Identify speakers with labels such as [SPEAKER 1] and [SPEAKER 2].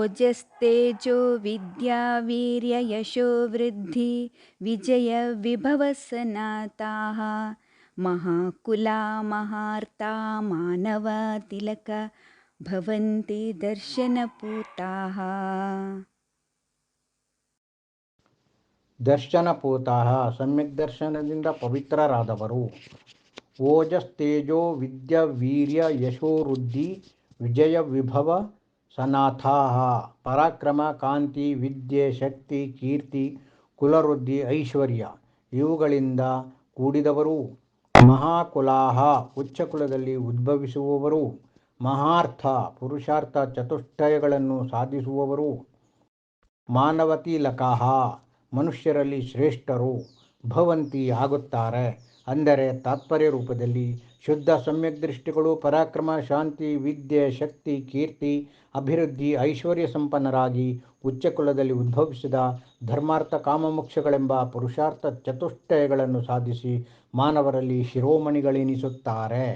[SPEAKER 1] ओजस्तेजो ीर्य यशोवृद्धि विजयविभवसनाताः मानवतिलक भवन्ति दर्शनपूताः।
[SPEAKER 2] दर्शनपूताः सम्यग्दर्शन पवित्रेजो विद्यावीर्य यशोवृद्धि विजयविभव ಸನಾಥಾಹ, ಪರಾಕ್ರಮ, ಕಾಂತಿ, ವಿದ್ಯೆ, ಶಕ್ತಿ, ಕೀರ್ತಿ, ಕುಲವೃದ್ಧಿ, ಐಶ್ವರ್ಯ ಇವುಗಳಿಂದ ಕೂಡಿದವರು. ಮಹಾಕುಲಾಹ ಉಚ್ಚ ಕುಲದಲ್ಲಿ ಉದ್ಭವಿಸುವವರು. ಮಹಾರ್ಥ, ಪುರುಷಾರ್ಥ ಚತುಷ್ಟಯಗಳನ್ನು ಸಾಧಿಸುವವರು. ಮಾನವತಿ ಲಕಾಹ ಮನುಷ್ಯರಲ್ಲಿ ಶ್ರೇಷ್ಠರು ಭವಂತಿ ಆಗುತ್ತಾರೆ ಅಂದರೆ ತಾತ್ಪರ್ಯ ರೂಪದಲ್ಲಿ ಶುದ್ಧ ಸಮ್ಯಕ್ ದೃಷ್ಟಿಗಳು, ಪರಾಕ್ರಮ, ಶಾಂತಿ, ವಿದ್ಯೆ, ಶಕ್ತಿ, ಕೀರ್ತಿ, ಅಭಿವೃದ್ಧಿ, ಐಶ್ವರ್ಯ ಸಂಪನ್ನರಾಗಿ ಉಚ್ಚಕುಲದಲ್ಲಿ ಉದ್ಭವಿಸಿದ ಧರ್ಮಾರ್ಥ ಕಾಮಮೋಕ್ಷಗಳೆಂಬ ಪುರುಷಾರ್ಥ ಚತುಷ್ಟಯಗಳನ್ನು ಸಾಧಿಸಿ ಮಾನವರಲ್ಲಿ ಶಿರೋಮಣಿಗಳೆನಿಸುತ್ತಾರೆ.